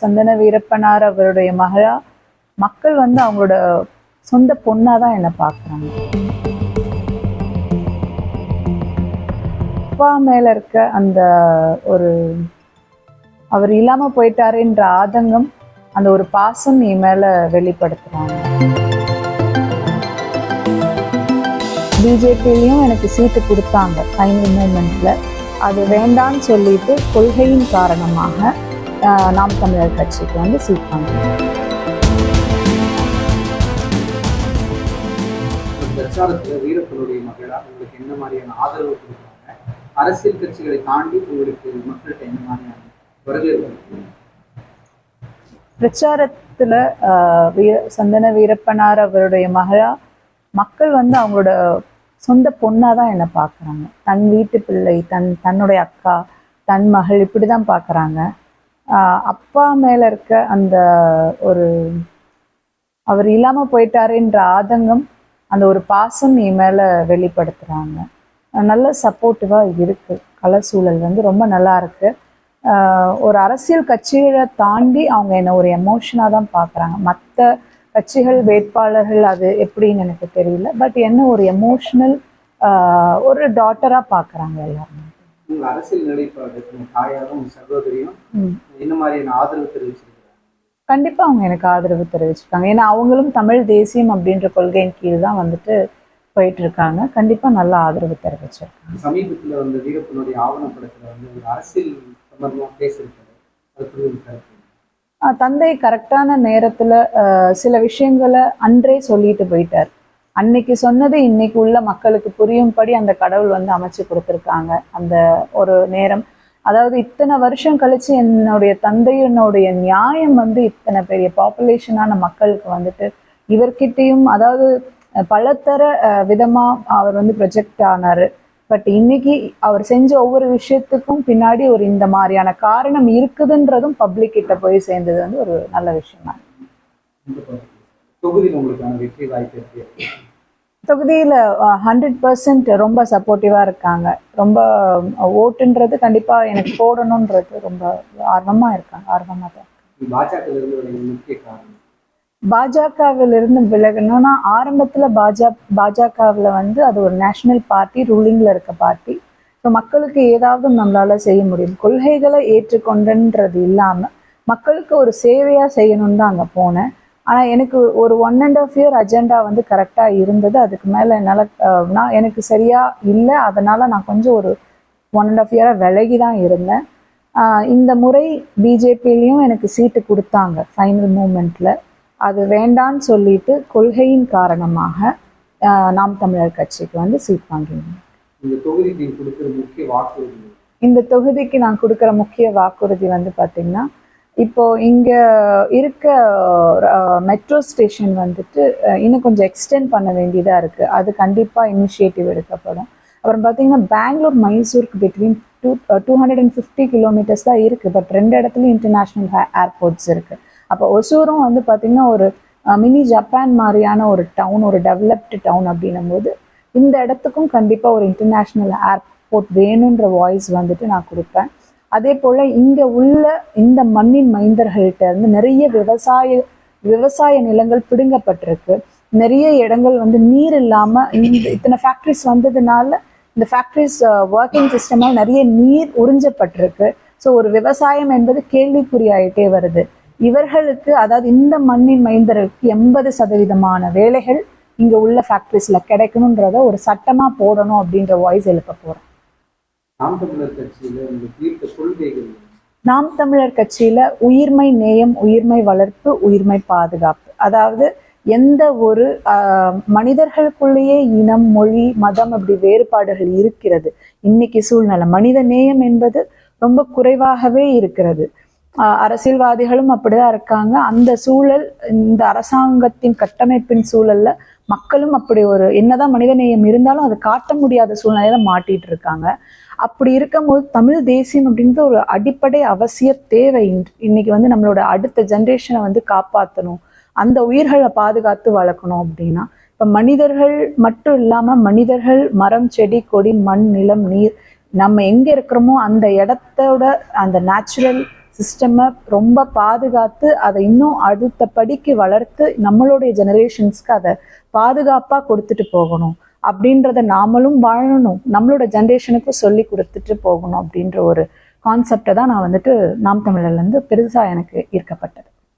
சந்தன வீரப்பனார் அவருடைய மகளா மக்கள் வந்து அவங்களோட சொந்த பொண்ணா தான் என்னை பார்க்குறாங்க. அப்பா மேல இருக்க அந்த ஒரு அவர் இல்லாம போயிட்டாருன்ற ஆதங்கம் அந்த ஒரு பாசம் என் மேல வெளிப்படுத்துறாங்க. பிஜேபிலையும் எனக்கு சீட்டு கொடுத்தாங்க ஃபைனல் மூமெண்ட்ல அது வேண்டான்னு சொல்லிட்டு கொள்கையின் காரணமாக நாம் தமிழர் கட்சிக்கு வந்து சீட் இந்த பிரச்சாரத்துல வீரப்பனுடைய மகளா உங்களுக்கு என்ன மாதிரியான ஆதரவு கொடுக்குறாங்க? அரசியல் கட்சிகளை தாண்டி உங்களுக்கு மக்கள்கிட்ட என்ன மாதிரியான வரவேற்பு இருக்கு? பிரச்சாரத்துல ஆஹ், வீர சந்தன வீரப்பனார் அவருடைய மகளா மக்கள் வந்து அவங்களோட சொந்த பொண்ணா தான் என்னை பார்க்குறாங்க தன் வீட்டு பிள்ளை தன் தன்னுடைய அக்கா தன் மகள் இப்படி தான் பார்க்குறாங்க அப்பா மேல இருக்க அந்த ஒரு அவர் இல்லாம போயிட்டாருன்ற ஆதங்கம் அந்த ஒரு பாசம் நீ மேல வெளிப்படுத்துறாங்க. நல்ல சப்போர்ட்டிவா இருக்கு. கல சூழல் வந்து ரொம்ப நல்லா இருக்கு. ஒரு அரசியல் கட்சிகளை தாண்டி அவங்க என்ன ஒரு எமோஷனா தான் பார்க்குறாங்க மற்ற கட்சிகள் வேட்பாளர்கள் அது எப்படின்னு எனக்கு தெரியல. பட் என்ன ஒரு எமோஷனல் ஒரு டாட்டரா பார்க்கறாங்க எல்லாருமே. உங்க அரசியல் நிலைப்பாடு தாயாரும் சகோதரியும். என்ன மாதிரியான ஆதரவு தெரிவிச்சிருக்காங்க? கண்டிப்பா அவங்க எனக்கு ஆதரவு தெரிவிச்சிருக்காங்க. ஏன்னா அவங்களும் தமிழ் தேசியம் அப்படின்ற கொள்கையின் கீழ் தான் வந்துட்டு போயிட்டு இருக்காங்க கண்டிப்பா நல்ல ஆதரவு தெரிவிச்சிருக்காங்க. சமீபத்துல வந்த வீரப்பனுடைய ஆவணப்படத்துல வந்து ஒரு அரசியல் சம்பந்தமா பேசியிருக்காரு. தந்தை கரெக்டான நேரத்துல சில விஷயங்களை அன்றே சொல்லிட்டு போயிட்டார். அன்னைக்கு சொன்னது இன்னைக்கு உள்ள மக்களுக்கு புரியும்படி அந்த கடவுள் வந்து அமைச்சு கொடுத்துருக்காங்க. அந்த ஒரு நேரம். அதாவது இத்தனை வருஷம் கழிச்சு என்னுடைய தந்தையினுடைய நியாயம் வந்து இத்தனை பெரிய பாப்புலேஷனான மக்களுக்கு வந்துட்டு இவர்கிட்டயும் அதாவது பலத்தர பலதர அஹ், விதமா அவர் வந்து ப்ரொஜெக்ட் ஆனாரு. பட் இன்னைக்கு அவர் செஞ்ச ஒவ்வொரு விஷயத்துக்கும் பின்னாடி ஒரு இந்த மாதிரியான காரணம் இருக்குதுன்றதும் பப்ளிக் கிட்ட போய் சேர்ந்தது வந்து ஒரு நல்ல விஷயம் தான் தொகுதியில் உங்களுக்கான வெற்றி வாய்ப்பு இருக்கு? தொகுதியில ஹண்ட்ரட் பர்சன்ட் ரொம்ப சப்போர்ட்டிவா இருக்காங்க. ரொம்ப ஓட்டுன்றது கண்டிப்பா எனக்கு போடணுன்றது ரொம்ப ஆர்வமா இருக்காங்க ஆர்வமா தான் பாஜக இருந்து ஒரு முக்கிய காரணம். பாஜகவில் இருந்து விலகணும்னா ஆரம்பத்துல பாஜ பாஜகவில் வந்து அது ஒரு நேஷனல் பார்ட்டி ரூலிங்ல இருக்க பார்ட்டி ஸோ மக்களுக்கு ஏதாவது நம்மளால செய்ய முடியும். கொள்கைகளை ஏற்றுக்கொண்டுன்றது இல்லாம மக்களுக்கு ஒரு சேவையா செய்யணும்னு தான் அங்க போனேன். ஆனா எனக்கு ஒரு one and half year agenda வந்து கரெக்டா இருந்தது. அதுக்கு மேல என்னால நான் எனக்கு சரியா இல்லை. அதனால நான் கொஞ்சம் ஒரு ஒன் அண்ட் ஆஃப் இயரா விலகி தான் இருந்தேன். இந்த முறை பிஜேபிலையும் எனக்கு சீட்டு கொடுத்தாங்க ஃபைனல் மூமெண்ட்ல அது வேண்டான்னு சொல்லிட்டு கொள்கையின் காரணமாக நாம் தமிழர் கட்சிக்கு வந்து சீட் வாங்கினேன் இந்த தொகுதிக்கு நான் கொடுக்குற முக்கிய வாக்குறுதி வந்து பார்த்தீங்கன்னா இப்போ இங்க இருக்க மெட்ரோ ஸ்டேஷன் வந்துட்டு இன்னும் கொஞ்சம் எக்ஸ்டெண்ட் பண்ண வேண்டியதா இருக்கு. அது கண்டிப்பா இனிஷியேட்டிவ் எடுக்கப்படும். அப்புறம் பார்த்தீங்கன்னா Bangalore மைசூருக்கு between two two hundred and fifty kilometres தான் இருக்கு. பட் ரெண்டு இடத்துலையும் இன்டர்நேஷ்னல் ஏர்போர்ட்ஸ் இருக்கு. அப்போ ஒசூரும் வந்து பார்த்தீங்கன்னா ஒரு மினி ஜப்பான் மாதிரியான ஒரு டவுன் ஒரு டெவலப்டு டவுன் அப்படின்னும் போது இந்த இடத்துக்கும் கண்டிப்பாக ஒரு இன்டர்நேஷ்னல் ஏர்போர்ட் வேணுன்ற வாய்ஸ் வந்துட்டு நான் கொடுப்பேன். அதே போல் இங்கே உள்ள இந்த மண்ணின் மைந்தர்கள்ட்ட இருந்து நிறைய விவசாய விவசாய நிலங்கள் பிடுங்கப்பட்டிருக்கு. நிறைய இடங்கள் வந்து நீர் இல்லாமல் இந்த இத்தனை ஃபேக்ட்ரிஸ் வந்ததுனால இந்த ஃபேக்ட்ரிஸ் ஒர்க்கிங் சிஸ்டமாக நிறைய நீர் உறிஞ்சப்பட்டிருக்கு. ஸோ ஒரு விவசாயம் என்பது கேள்விக்குறியாயிட்டே வருது. இவர்களுக்கு அதாவது இந்த மண்ணின் மைந்தர்களுக்கு எண்பது சதவீதமான வேலைகள் இங்க உள்ள ஃபேக்ட்ரிஸில் கிடைக்கணுன்றத ஒரு சட்டமா போடணும் அப்படின்ற வாய்ஸ் எழுப்ப போறோம். நாம் தமிழர் கட்சியில உங்களுக்கு ஈர்த்த கொள்கைகள் நாம் தமிழர் கட்சியில உயிர்மை நேயம் உயிர்மை வளர்ப்பு உயிர்மை பாதுகாப்பு. அதாவது எந்த ஒரு மனிதர்களுக்குள்ளேயே இனம் மொழி மதம் அப்படி வேறுபாடுகள் இருக்கிறது. இன்னைக்கு சூழ்நிலை. மனித நேயம் என்பது ரொம்ப குறைவாகவே இருக்கிறது. ஆஹ், அரசியல்வாதிகளும் அப்படிதான் இருக்காங்க. அந்த சூழல் இந்த அரசாங்கத்தின் கட்டமைப்பின் சூழல்ல மக்களும் அப்படி ஒரு என்னதான் மனிதநேயம் இருந்தாலும் அதை காட்ட முடியாத சூழ்நிலையில மாட்டிட்டு இருக்காங்க. அப்படி இருக்கும்போது தமிழ் தேசியம் அப்படின்றது ஒரு அடிப்படை அவசிய தேவை. இன்னைக்கு வந்து நம்மளோட அடுத்த ஜென்ரேஷனை வந்து காப்பாற்றணும் அந்த உயிர்களை பாதுகாத்து வளர்க்கணும் அப்படின்னா இப்போ மனிதர்கள் மட்டும் இல்லாமல் மனிதர்கள் மரம் செடி கொடி மண் நிலம் நீர் நம்ம எங்கே இருக்கிறோமோ அந்த இடத்தோட அந்த நேச்சுரல் சிஸ்டமை ரொம்ப பாதுகாத்து அதை இன்னும் அடுத்த படிக்கு வளர்த்து நம்மளுடைய ஜெனரேஷன்ஸ்க்கு அதை பாதுகாப்பாக கொடுத்துட்டு போகணும். அப்படின்றத நாமளும் வாழணும். நம்மளோட ஜென்ரேஷனுக்கும் சொல்லி கொடுத்துட்டு போகணும் அப்படின்ற ஒரு கான்செப்டை தான் நான் வந்துட்டு நாம் தமிழர்லேருந்து பெருசாக எனக்கு ஈர்க்கப்பட்டது.